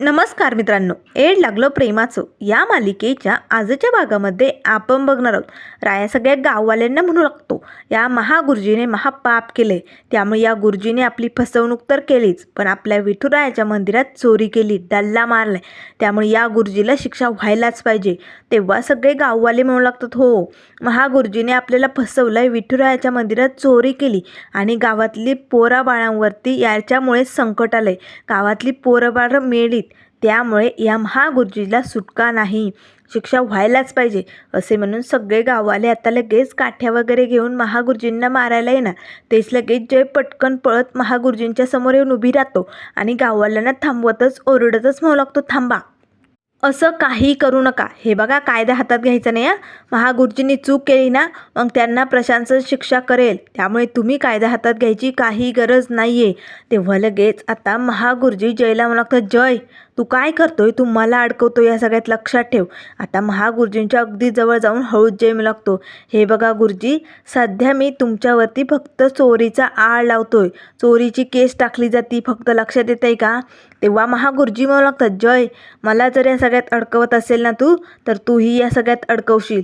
नमस्कार मित्रांनो एड लागलं प्रेमाचं. या मालिकेच्या आजच्या भागामध्ये आपण बघणार आहोत. राया सगळ्या गाववाल्यांना म्हणू लागतो या महागुरुजीने महापाप केले. त्यामुळे या गुरुजीने आपली फसवणूक तर केलीच पण आपल्या विठुरायाच्या मंदिरात चोरी केली डल्ला मारलाय. त्यामुळे या गुरुजीला शिक्षा व्हायलाच पाहिजे. तेव्हा सगळे गाववाले म्हणू लागतात हो महागुरुजीने आपल्याला फसवलंय विठुरायाच्या मंदिरात चोरी केली आणि गावातली पोराबाळांवरती याच्यामुळे याच्यामुळेच संकट आलंय. गावातली पोरं बाळं त्यामुळे या महागुरुजीला सुटका नाही. शिक्षा व्हायलाच पाहिजे असे म्हणून सगळे गाववाले आता लगेच काठ्या वगैरे घेऊन महागुरुजींना मारायला येणार. तेच लगेच जय पटकन पळत महागुरुजींच्या समोर येऊन उभी राहतो आणि गाववाल्यांना थांबवतच ओरडतच म्हणू लागतो थांबा. असं काही करू नका. हे बघा कायदा हातात घ्यायचा नाही हां. महागुरुजींनी चूक केली ना मग त्यांना प्रशासन शिक्षा करेल. त्यामुळे तुम्ही कायदा हातात घ्यायची काही गरज नाही आहे तेव्हा लगेच आता महागुरुजी जयला म्हणू लागतं जय. तू काय करतोय? तू मला अडकवतो या सगळ्यात लक्षात ठेव. आता महागुरुजींच्या अगदी जवळ जाऊन हळूच जेम लागतो. हे बघा गुरुजी सध्या मी तुमच्यावरती फक्त चोरीचा आळ लावतोय. चोरीची केस टाकली जाती फक्त लक्षात येत आहे का? तेव्हा महागुरुजी म्हणू लागतात जय मला जर या सगळ्यात अडकवत असेल ना तू तर तूही या सगळ्यात अडकवशील.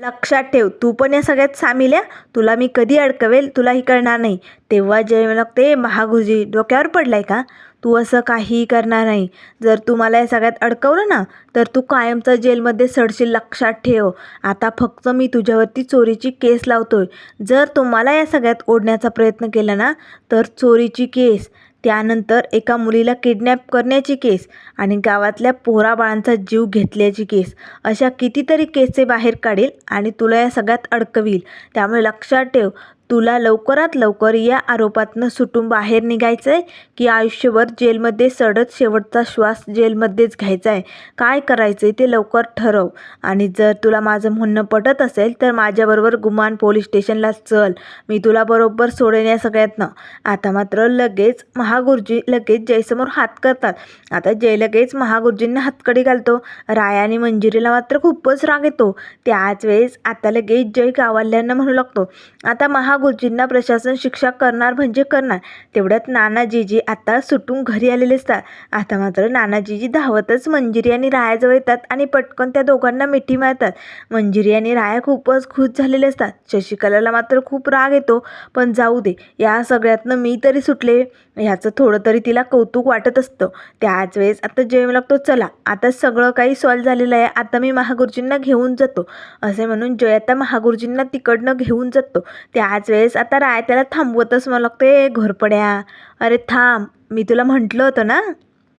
लक्षात ठेव तू पण या सगळ्यात सामील आहे तुला मी कधी अडकवेल? तुलाही कळणार नाही. तेव्हा जय लागते महागुरुजी डोक्यावर पडलाय का? तू असं काहीही करणार नाही. जर तू मला या सगळ्यात अडकवलं ना तर तू कायमचा जेलमध्ये सडशील लक्षात ठेव. आता फक्त मी तुझ्यावरती चोरीची केस लावतोय. जर तुम्हाला या सगळ्यात ओढण्याचा प्रयत्न केला ना तर चोरीची केस त्यानंतर एका मुलीला किडनॅप करण्याची केस आणि गावातल्या पोराबाळांचा जीव घेतल्याची केस अशा कितीतरी केसचे बाहेर काढेल आणि तुला या सगळ्यात अडकवील. त्यामुळे लक्षात ठेव तुला लवकरात लवकर या आरोपातनं सुटून बाहेर निघायचं आहे की आयुष्यभर जेलमध्ये सडत शेवटचा श्वास जेलमध्येच घ्यायचा आहे काय करायचं आहे ते लवकर ठरव. आणि जर तुला माझं म्हणणं पटत असेल तर माझ्याबरोबर गुमान पोलीस स्टेशनला चल. मी तुला बरोबर सोडेन या सगळ्यातनं. आता मात्र लगेच महागुरुजी लगेच जयसमोर हात करतात. आता जय लगेच महागुरुजींना हातकडी घालतो. राया आणि मंजिरीला मात्र खूपच राग येतो. त्याच वेळेस आता लगेच जय गावाल्यांना म्हणू लागतो. आता महागुरुजींना प्रशासन शिक्षा करणार म्हणजे करणार. तेवढ्यात नानाजीजी आता सुटून घरी आलेले असतात. आता मात्र नानाजीजी धावतच मंजिरी आणि रायाजवळ येतात आणि पटकन त्या दोघांना मिठी मारतात. मंजिरी आणि राया खूपच खुश झालेले असतात. शशिकलाला मात्र खूप राग येतो. पण जाऊ दे या सगळ्यातनं मी तरी सुटले. ह्याचं थोडं तरी तिला कौतुक वाटत असतं. त्याच वेळेस आता जय लागतो. चला आता सगळं काही सॉल्व झालेलं आहे. आता मी महागुरुजींना घेऊन जातो. असे म्हणून जय आता महागुरुजींना तिकडनं घेऊन जातो. त्याच वेळेस आता राय त्याला थांबवतच मला लागतं घोरपड्या. अरे थांब मी तुला म्हटलं होतं ना.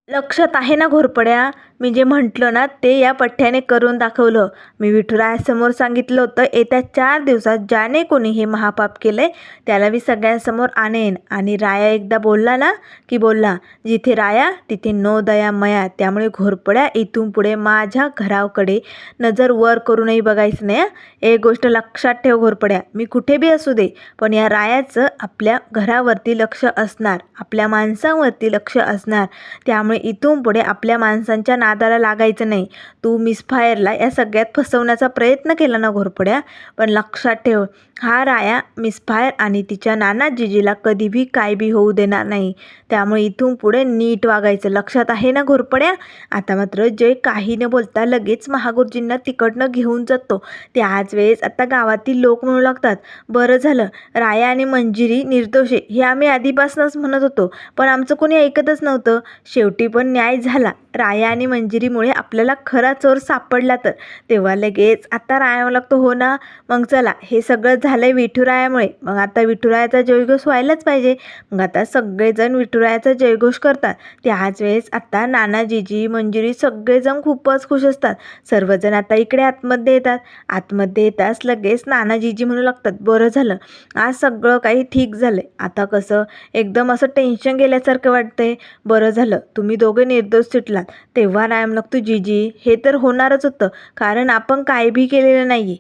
लक्षात आहे ना घोरपड्या. मी जे म्हटलं ना ते या पठ्ठ्याने करून दाखवलं. मी विठुरायासमोर सांगितलं होतं येत्या चार दिवसात ज्याने कोणी हे महापाप केलं आहे त्याला मी सगळ्यांसमोर आणेन. आणि राया एकदा बोलला ना की बोलला जिथे राया तिथे नो दया मया त्यामुळे घोरपड्या इथून पुढे माझ्या घराकडे नजर वर करूनही बघायचं नाही एक गोष्ट लक्षात ठेव घोरपड्या मी कुठे बी असू दे पण या रायाचं आपल्या घरावरती लक्ष असणार आपल्या माणसांवरती लक्ष असणार त्यामुळे इथून पुढे आपल्या माणसांच्या नादाला लागायचं नाही. तू मिसफायरला या सगळ्यात फसवण्याचा प्रयत्न केला ना घोरपड्या. पण लक्षात ठेव हा राया मिसफायर आणि तिच्या नाना जिजीला कधीबी काय बी होऊ देणार नाही. त्यामुळे इथून पुढे नीट वागायचं लक्षात आहे ना घोरपड्या? आता मात्र जय काही न बोलता लगेच महागुरुजींना तिकडनं घेऊन जातो. त्याच वेळेस आता गावातील लोक म्हणू लागतात बरं झालं राया आणि मंजिरी निर्दोष हे आम्ही आधीपासूनच म्हणत होतो पण आमचं कोणी ऐकतच नव्हतं. शेवटी पण न्याय झाला राया आणि मंजिरीमुळे आपल्याला खरा चोर सापडला तर. तेव्हा लगेच आता राया लागतो हो ना? मग चला हे सगळं झालंय विठुरायामुळे. मग आता विठुरायाचा जयघोष व्हायलाच पाहिजे. मग आता सगळेजण विठुरायाचा जयघोष करतात. त्याच वेळेस आता नानाजीजी मंजिरी सगळेजण खूपच खुश असतात. सर्वजण आता इकडे आतमध्ये येतात. आतमध्ये येताच लगेच नानाजीजी म्हणू लागतात बरं झालं. आज सगळं काही ठीक झालंय. आता कसं? एकदम असं टेन्शन गेल्यासारखं वाटतंय. बरं झालं. तुम्ही दोघे निर्दोष सुटलात तेव्हा राम लागतो जीजी हे तर होणारच होतं कारण आपण काय बी केलेलं नाही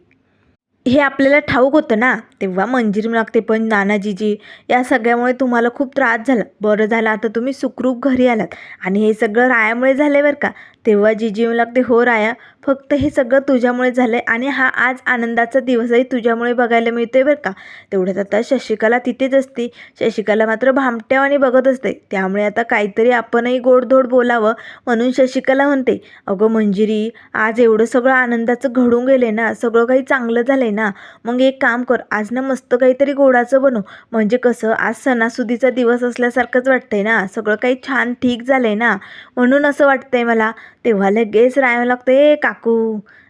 हे आपल्याला ठाऊक होतं ना तेव्हा मंजिरी लागते पण नानाजीजी या सगळ्यामुळे तुम्हाला खूप त्रास झाला. बरं झालं आता तुम्ही सुखरूप घरी आलात. आणि हे सगळं रायामुळे झाले बरं का? तेव्हा जीजी लागते हो राया फक्त हे सगळं तुझ्यामुळे झालं आहे आणि हा आज आनंदाचा दिवसही तुझ्यामुळे बघायला मिळतोय बरं का. तेवढ्यात आता शशिकला तिथेच असते. शशिकला मात्र भामट्यावानी बघत असते. त्यामुळे आता काहीतरी आपणही गोडधोड बोलावं म्हणून शशिकला म्हणते. अगं मंजिरी आज एवढं सगळं आनंदाचं घडून गेले ना सगळं काही चांगलं झालं आहे ना. मग एक काम कर आज ना मस्त काहीतरी गोडाचं बनव. म्हणजे कसं आज सणासुदीचा दिवस असल्यासारखंच वाटतंय ना. सगळं काही छान ठीक झालं आहे ना. म्हणून असं वाटतंय मला. तेव्हा लगेच राहावं लागते ए काकू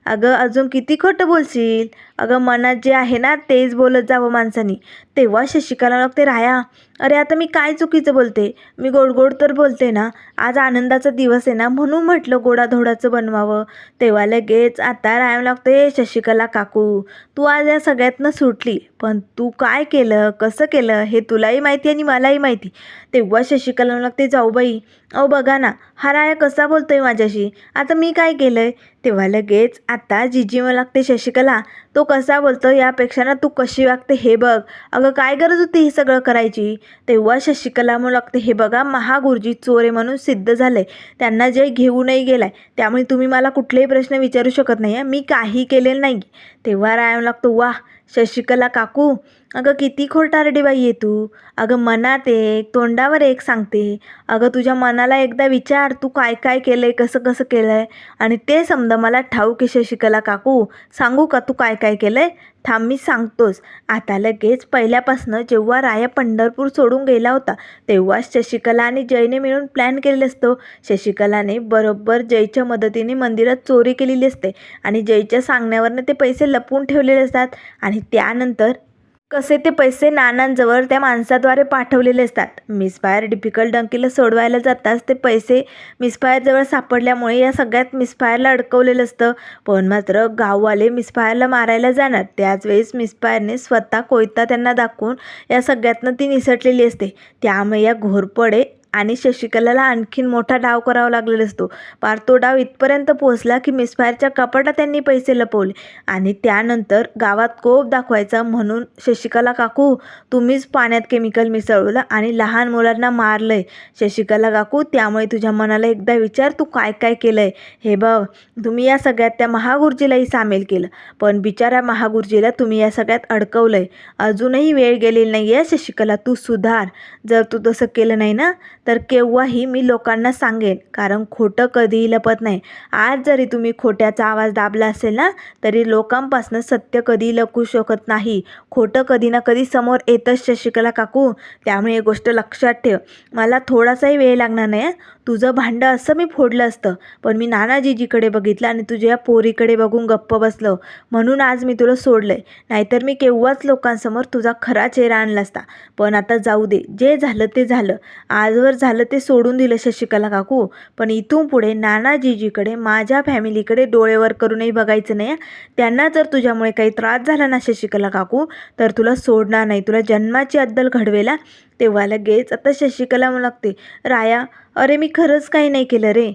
अगं अजून किती खोटं बोलशील? अगं मनात जे आहे ना तेच बोलत जावं माणसानी. तेव्हा शशिकाला लागते राया अरे आता मी काय चुकीचं बोलते? मी गोड गोड तर बोलते ना. आज आनंदाचा दिवस आहे ना म्हणून म्हटलं गोडाधोडाचं बनवावं. तेव्हा लगेच आता राहावं लागते शशिकला काकू तू आज या सगळ्यातनं सुटली. पण तू काय केलं? कसं केलं? हे तुलाही माहिती आणि मलाही माहिती. तेव्हा शशिकला लागते जाऊ बाई. अहो बघा ना हा राया कसा बोलतोय माझ्याशी? आता मी काय केलं आहे तेव्हा लगेच आता जिजी मला लागते शशिकला तो कसा बोलतो यापेक्षा ना तू कशी वागते हे बघ. अगं काय गरज होती हे सगळं करायची? तेव्हा शशिकला म्हणू लागते हे बघा महागुरुजी चोरे म्हणून सिद्ध झाले. त्यांना जे घेऊनही गेलाय त्यामुळे तुम्ही मला कुठलेही प्रश्न विचारू शकत नाही मी काही केलेलं नाही. तेव्हा राया लागतो वा शशिकला काकू अगं किती खोटारडी बाई आहे तू. अगं मनात एक तोंडावर एक सांगते. अगं तुझ्या मनाला एकदा विचार तू काय काय केलं आहे कसं कसं केलं आहे आणि ते समजा मला ठाऊक आहे शशिकला काकू. सांगू का तू काय काय केलं आहे थांब मी सांगतोस आता लगेच पहिल्यापासनं जेव्हा राया पंढरपूर सोडून गेला होता तेव्हा शशिकला आणि जयने मिळून प्लॅन केलेलं असतो. शशिकलाने बरोबर जयच्या मदतीने मंदिरात चोरी केलेली असते आणि जयच्या सांगण्यावरनं ते पैसे लपवून ठेवलेले असतात. आणि त्यानंतर कसे ते पैसे नानांजवळ त्या माणसाद्वारे पाठवलेले असतात. मिसफायर डिफिकल्ट डंकीला सोडवायला जाताच ते पैसे मिसफायरजवळ सापडल्यामुळे या सगळ्यात मिसफायरला अडकवलेलं असतं. पण मात्र गाववाले मिसफायरला मारायला जाणार. त्याच वेळेस मिसफायरने स्वतः कोयता त्यांना दाखवून या सगळ्यातनं ती निसटलेली असते. त्यामुळे या घोरपडे आणि शशिकलाला आणखीन मोठा डाव करावा लागलेला असतो. पार तो डाव इथपर्यंत पोहोचला की मिसफायरच्या कपाटात त्यांनी पैसे लपवले. आणि त्यानंतर गावात कोप दाखवायचा म्हणून शशिकला काकू तुम्हीच पाण्यात केमिकल मिसळवलं आणि लहान मुलांना मारलंय. शशिकला काकू त्यामुळे तुझ्या मनाला एकदा विचार तू काय काय केलंय? हे बघ तुम्ही या सगळ्यात त्या महागुरुजीलाही सामील केलं. पण बिचाऱ्या महागुरुजीला तुम्ही या सगळ्यात अडकवलंय. अजूनही वेळ गेलेली नाही आहे शशिकला तू सुधार. जर तू तसं केलं नाही ना तर केव्हाही मी लोकांना सांगेन कारण खोटं कधीही लपत नाही. आज जरी तुम्ही खोट्याचा आवाज दाबला असेल ना तरी लोकांपासून सत्य कधी लपू शकत नाही. खोटं कधी ना कधी समोर येतच शशिकला काकू. त्यामुळे ही गोष्ट लक्षात ठेव. मला थोडासाही वेळ लागणार नाही तुझं भांडं असं मी फोडलं असतं. पण मी नानाजीजीकडे बघितलं आणि तुझ्या पोरीकडे बघून गप्प बसलो. म्हणून आज मी तुला सोडलं आहे नाहीतर मी केव्हाच लोकांसमोर तुझा खरा चेहरा आणला असता. पण आता जाऊ दे. जे झालं ते झालं. आजवर झालं ते सोडून दिलं शशिकला काकू. पण इथून पुढे नानाजीजीकडे माझ्या फॅमिलीकडे डोळेवर करूनही बघायचं नाही त्यांना जर तुझ्यामुळे काही त्रास झाला ना शशिकला काकू तर तुला सोडणार नाही. तुला जन्माची अद्दल घडवेला तेव्हा लगेच आता शशिकला लागते राया अरे मी खरंच काही नाही केलं रे.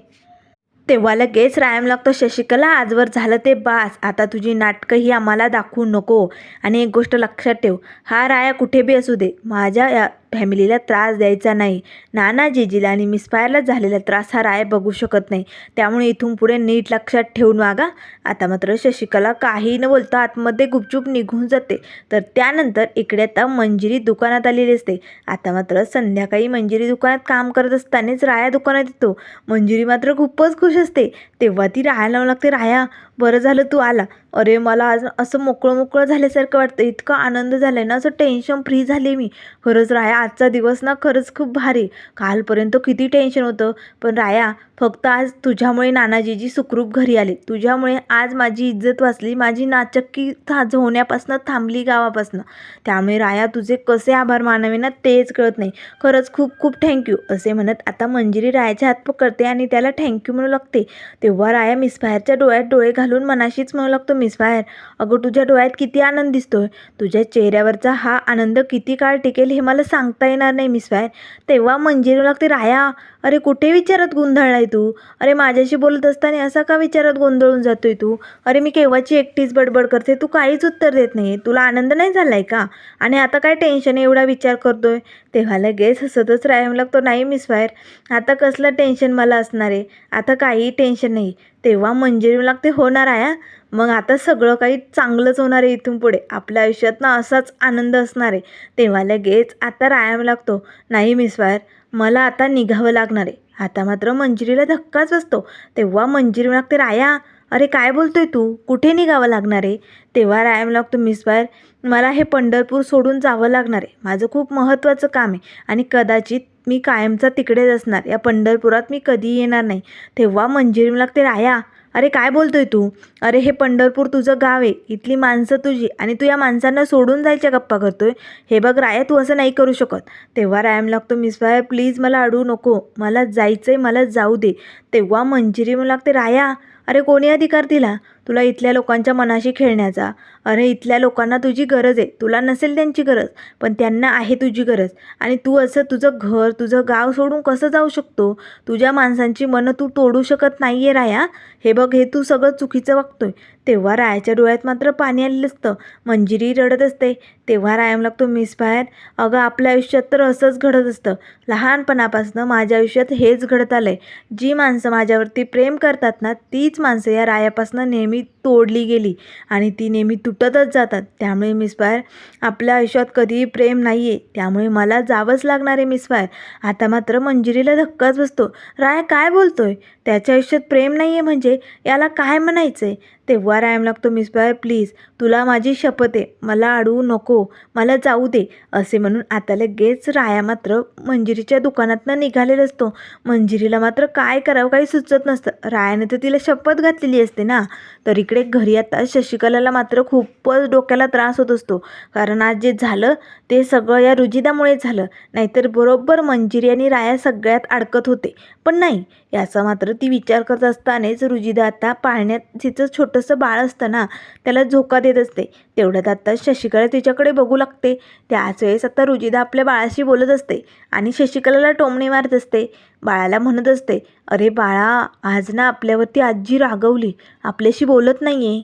तेव्हा लगेच रायम लागतो शशिकला आजवर झालं ते बास. आता तुझी नाटकं ही आम्हाला दाखवू नको. आणि एक गोष्ट लक्षात ठेव. हा राया कुठे बी असू दे. माझ्या या फॅमिलीला त्रास द्यायचा नाही. नाना जेजीला आणि मिसफायरला झालेला त्रास हा राया बघू शकत नाही. त्यामुळे इथून पुढे नीट लक्षात ठेवून वागा. आता मात्र शशिकला काही न बोलता आतमध्ये गुपचूप निघून जाते. तर त्यानंतर इकडे आता मंजिरी दुकानात आलेली असते. आता मात्र संध्याकाळी मंजिरी दुकानात काम करत असतानाच राया दुकानात येतो. मंजिरी मात्र खूपच खुश असते. तेव्हा ती राहायला लावू लागते. राया बरं झालं तू आला. अरे मला आज असं मोकळं मोकळं झाल्यासारखं वाटतं. इतका आनंद झाला आहे ना असं टेन्शन फ्री झाले मी. खरंच राया आजचा दिवस ना खरंच खूप भारी. कालपर्यंत किती टेन्शन होतं. पण राया फक्त आज तुझ्यामुळे नानाजीजी सुखरूप घरी आले. तुझ्यामुळे आज माझी इज्जत वाचली. माझी नाचक्की था होण्यापासनं थांबली गावापासनं. त्यामुळे राया तुझे कसे आभार मानावे ना तेच कळत नाही. खरंच खूप खूप थँक्यू असे म्हणत आता मंजिरी रायाच्या हात पकडते आणि त्याला थँक्यू म्हणू लागते. तेव्हा राया मिसफायरच्या डोळ्यात डोळे घालून मनाशीच म्हणू लागतो मिसफायर अगं तुझ्या डोळ्यात किती आनंद दिसतोय. तुझ्या चेहऱ्यावरचा हा आनंद किती काळ टिकेल हे मला सांगता येणार नाही मिसफायर तेव्हा मंजिरी लागते राया अरे कुठे विचारात गोंधळलाय तू? अरे माझ्याशी बोलत असताना असा का विचारात गोंधळून जातोय तू? अरे मी केव्हाची एकटीच बडबड करते तू काहीच उत्तर देत नाही. तुला आनंद नाही झालाय का? आणि आता काय टेन्शन एवढा विचार करतोय? तेव्हा लगेच हसतच राहायला लागतो नाही मिस फायर आता कसलं टेन्शन मला असणार आहे? आता काही टेन्शन नाही. तेव्हा मंजिरी लागते होणार आहे मग आता सगळं काही चांगलंच होणार आहे इथून पुढे. आपल्या आयुष्यात ना असाच आनंद असणार आहे. तेव्हा लगेच आता रायाम लागतो. नाही मिस फायर मला आता निघावं लागणार आहे. आता मात्र मंजिरीला धक्काच बसतो. तेव्हा मंजिरी लागते राया अरे काय बोलतोय तू? कुठे निघावं लागणार आहे? तेव्हा राया लागतो मिस बाहेर मला हे पंढरपूर सोडून जावं लागणार आहे. माझं खूप महत्त्वाचं काम आहे आणि कदाचित मी कायमचा तिकडेच असणार. या पंढरपुरात मी कधी येणार नाही. तेव्हा मंजिरी लागते राया अरे काय बोलतोय तू? अरे हे पंढरपूर तुझं गाव आहे. इथली माणसं तुझी आणि तू या माणसांना सोडून जायच्या गप्पा करतोय. हे बघ राया तू असं नाही करू शकत. तेव्हा रायम लागतो मिस फायर प्लीज मला अडवू नको. मला जायचं आहे मला जाऊ दे. तेव्हा मंजिरी म्हणू लागते राया अरे कोणी अधिकार दिला? तुला इथल्या लोकांच्या मनाशी खेळण्याचा. अरे इथल्या लोकांना तुझी गरज आहे. तुला नसेल त्यांची गरज पण त्यांना आहे तुझी गरज. आणि तू असं तुझं घर तुझं गाव सोडून कसं जाऊ शकतो? तुझ्या माणसांची मनं तू तोडू शकत नाही आहे राया. हे बघ हे तू सगळं चुकीचं वागतोय. तेव्हा रायाच्या डोळ्यात मात्र पाणी आलेलं असतं. मंजिरी रडत असते. तेव्हा रायाम लागतो मिस बाहेर अगं आपल्या आयुष्यात तर असंच घडत असतं. लहानपणापासून माझ्या आयुष्यात हेच घडत आलं आहे जी माणसं माझ्यावरती प्रेम करतात ना तीच माणसं या रायापासून नेहमी तोडली गेली आणि ती नेहमी तुटतच जातात. त्यामुळे मिस फायर आपल्या आयुष्यात कधीही प्रेम नाही आहे त्यामुळे मला जावंच लागणार आहे मिस फायर आता मात्र मंजिरीला धक्काच बसतो. राया काय बोलतोय? त्याच्या आयुष्यात प्रेम नाही आहे म्हणजे याला काय म्हणायचं आहे तेव्हा रायम लागतो मिस बाय प्लीज तुला माझी शपथ आहे. मला अडवू नको. मला जाऊ दे. असे म्हणून आता लगेच राया मात्र मंजिरीच्या दुकानातनं निघालेला असतो. मंजिरीला मात्र काय करावं काही सुचत नसतं. रायाने तर तिला शपथ घातलेली असते ना. तर इकडे घरी आता शशिकलाला मात्र खूपच डोक्याला त्रास होत असतो. कारण आज जे झालं ते सगळं या रुजिदामुळे झालं. नाहीतर बरोबर मंजिरी आणि राया सगळ्यात अडकत होते. पण नाही याचा मात्र ती विचार करत असतानाच रुजिदा आता पाळण्यात तिचं छोटंसं बाळ असतं ना त्याला झोका देत असते. तेवढ्यात आता शशिकला तिच्याकडे बघू लागते. त्याच वेळेस आता रुजिदा आपल्या बाळाशी बोलत असते आणि शशिकलाला टोमणे मारत असते. बाळाला म्हणत असते अरे बाळा आज ना आपल्यावरती आजी रागवली. आपल्याशी बोलत नाही आहे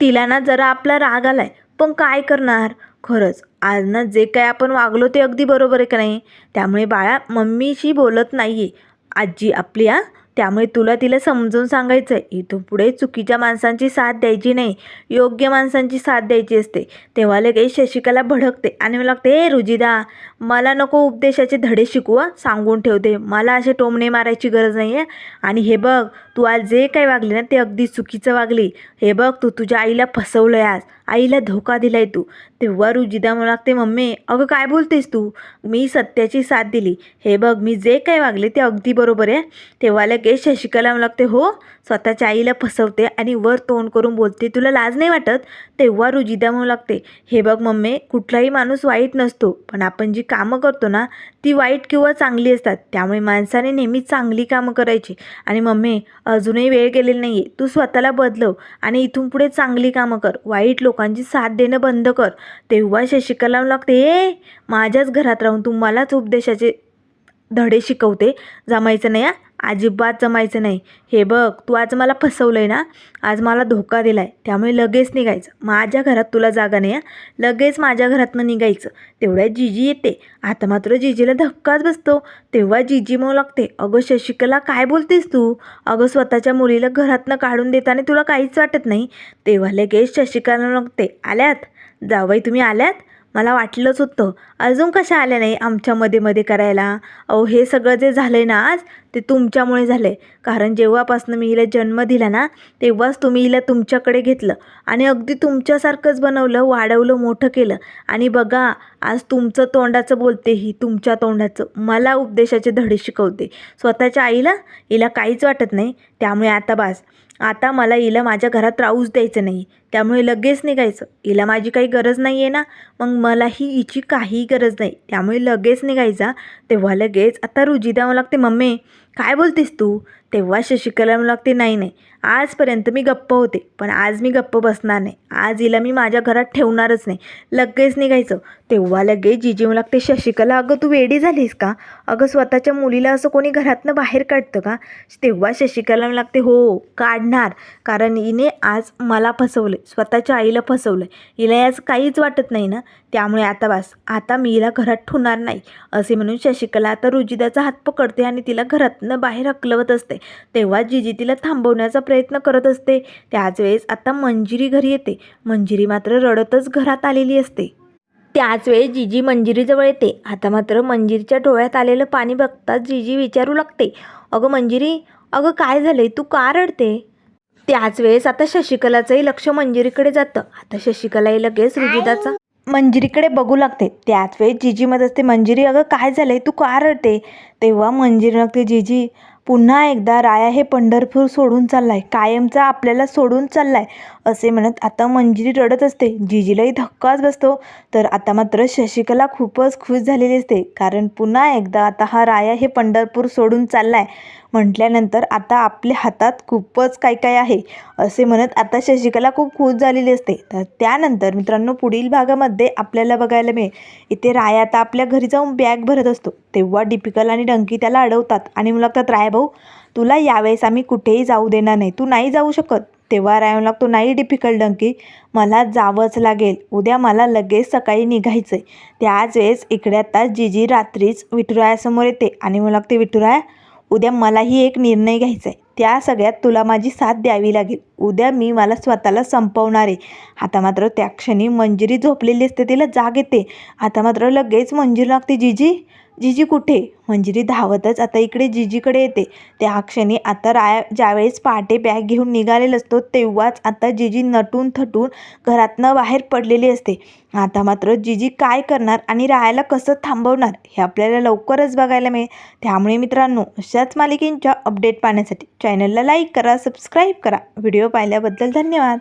तिला ना जरा आपला राग आलाय. पण काय करणार? खरंच आज ना जे काय आपण वागलो ते अगदी बरोबर आहे का नाही? त्यामुळे बाळा मम्मीशी बोलत नाही आहे आजी आपली आ त्यामुळे तुला तिला समजून सांगायचं आहे इथून पुढे चुकीच्या माणसांची साथ द्यायची नाही. योग्य माणसांची साथ द्यायची असते. तेव्हा लगेच शशिकला भडकते आणि मला लागते हे रुजिदा मला नको उपदेशाचे धडे शिकू सांगून ठेवते. मला असे टोमणे मारायची गरज नाही आहे आणि हे बघ तू आज जे काही वागली ना ते अगदी चुकीचं वागली. हे बघ तू तुझ्या आईला फसवलं आज. आईला धोका दिलाय तू. तेव्हा रुजिदा म्हणू लागते मम्मी अगं काय बोलतेस तू? मी सत्याची साथ दिली. हे बघ मी जे काय वागले ते अगदी बरोबर आहे. तेव्हा लगेच शशिकला म्हणू लागते हो स्वतःच्या आईला फसवते आणि वर तोंड करून बोलते तुला लाज नाही वाटत? तेव्हा रुजिदा म्हणू लागते हे बघ मम्मी कुठलाही माणूस वाईट नसतो पण आपण जी कामं करतो ना ती वाईट किंवा चांगली असतात. त्यामुळे माणसाने नेहमी चांगली कामं करायची. आणि मम्मी अजूनही वेळ गेलेली नाही आहे तू स्वतःला बदलव आणि इथून पुढे चांगली कामं कर. वाईट लोकांची साथ देणं बंद कर. तेव्हा शशिकला लागते ए माझ्याच घरात राहून तुम्हालाच उपदेशाचे धडे शिकवते. जमायचं नाही हा? अजिबात जमायचं नाही. हे बघ तू आज मला फसवलं आहे ना? आज मला धोका दिला आहे त्यामुळे लगेच निघायचं. माझ्या घरात तुला जागा नाही आहे लगेच माझ्या घरातनं निघायचं. तेवढ्या जिजी येते. आता मात्र जिजीला धक्काच बसतो. तेव्हा जिजी मग लागते. अगं शशिकला काय बोलतेस तू? अगं स्वतःच्या मुलीला घरातनं काढून देताना तुला काहीच वाटत नाही. तेव्हा लगेच शशिकला लागते आल्यात? जावई तुम्ही आल्यात? मला वाटलंच होतं. अजून कशा आल्या नाही आमच्या मध्ये मध्ये करायला? अहो हे सगळं जे झालं आहे ना आज ते तुमच्यामुळे झालं आहे कारण जेव्हापासून मी हिला जन्म दिला ना तेव्हाच तुम्ही हिला तुमच्याकडे घेतलं. आणि अगदी तुमच्यासारखंच बनवलं वाढवलं मोठं केलं. आणि बघा आज तुमचं तोंडाचं बोलते ही तुमच्या तोंडाचं. मला उपदेशाचे धडे शिकवते. स्वतःच्या आईला हिला काहीच वाटत नाही. त्यामुळे आता बास. आता मला हिला माझ्या घरात राहूच द्यायचं नाही. त्यामुळे लगेच निघायचं. हिला माझी काही गरज नाही आहे ना. मग मलाही हिची काही गरज नाही. त्यामुळे लगेच निघायचा. तेव्हा लगेच आता रुजिदा मला लागते मम्मी. काय बोलतेस तू? तेव्हा शशिकला म्हणू लागते नाही नाही. आजपर्यंत मी गप्प होते पण आज मी गप्प बसणार नाही. आज हिला मी माझ्या घरात ठेवणारच नाही. लगेच निघायचं. तेव्हा लगेच जिजी मला लागते शशिकला अगं तू वेडी झालीस का? अगं स्वतःच्या मुलीला असं कोणी घरातनं बाहेर काढतं का? तेव्हा शशिकला म्हणू लागते हो काढणार. कारण हिने आज मला फसवलं स्वतःच्या आईला फसवलं हिला याच काहीच वाटत नाही ना? त्यामुळे आता बस. आता मी हिला घरात ठेवणार नाही. असे म्हणून शशिकला आता रुजिदाचा हात पकडते आणि तिला घरातनं बाहेर हकलवत असते. तेव्हा जिजी तिला थांबवण्याचा प्रयत्न करत असते. त्याच वेळेस आता मंजिरी घरी येते. मंजिरी मात्र रडतच घरात आलेली असते. त्याच वेळेस जिजी मंजिरीजवळ येते. आता मात्र मंजिरीच्या डोळ्यात आलेलं पाणी बघताच जिजी विचारू लागते. अगं मंजिरी अगं काय झालंय? तू का रडते? त्याच वेळेस आता शशिकलाचंही लक्ष मंजिरीकडे जातं. आता शशिकलाही लगेच रुजिदाचा मंजिरीकडे बघू लागते. त्याच वेळेस जिजी मत असते मंजिरी अगं काय झालं आहे तू का रडते? तेव्हा मंजिरी लागते जिजी पुन्हा एकदा राया हे पंढरपूर सोडून चाललाय. कायमचा आपल्याला सोडून चाललाय. असे म्हणत आता मंजिरी रडत असते. जिजीलाही धक्काच बसतो. तर आता मात्र शशिकला खूपच खुश झालेली असते. कारण पुन्हा एकदा आता हा राया हे पंढरपूर सोडून चाललाय. म्हटल्यानंतर आता आपल्या हातात खूपच काय काय आहे असे म्हणत आता शशिकला खूप खुश झालेली असते. तर त्यानंतर मित्रांनो पुढील भागामध्ये आपल्याला बघायला मिळेल. इथे राया आता आपल्या घरी जाऊन बॅग भरत असतो. तेव्हा डिपिकल आणि डंकी त्याला अडवतात आणि मला लागतात राय भाऊ तुला यावेळेस आम्ही कुठेही जाऊ देणार नाही. तू नाही जाऊ शकत. तेव्हा राया लागतो नाही डिफिकल्ट डंकी. मला जावंच लागेल. उद्या मला लगेच सकाळी निघायचं आहे त्याच वेळेस इकडे आता जिजी रात्रीच विठुरायासमोर येते. आणि मला लागते विठुराया उद्या मलाही एक निर्णय घ्यायचा आहे त्या सगळ्यात तुला माझी साथ द्यावी लागेल. उद्या मी मला स्वतःला संपवणार. आहे आता मात्र त्या क्षणी मंजिरी झोपलेली असते तिला जाग येते. आता मात्र लगेच मंजिरी लागते जिजी. जिजी कुठे? मंजिरी धावतच. आता इकडे जिजीकडे येते. त्या क्षणी आता राया ज्यावेळेस पहाटे बॅग घेऊन निघालेला असतो तेव्हाच आता जिजी नटून थटून घरातनं बाहेर पडलेली असते. आता मात्र जिजी काय करणार आणि रायाला कसं थांबवणार हे आपल्याला लवकरच बघायला मिळेल. त्यामुळे मित्रांनो अशाच मालिकेंच्या अपडेट पाहण्यासाठी चॅनलला लाईक करा सबस्क्राईब करा. व्हिडिओ पाहिल्याबद्दल धन्यवाद.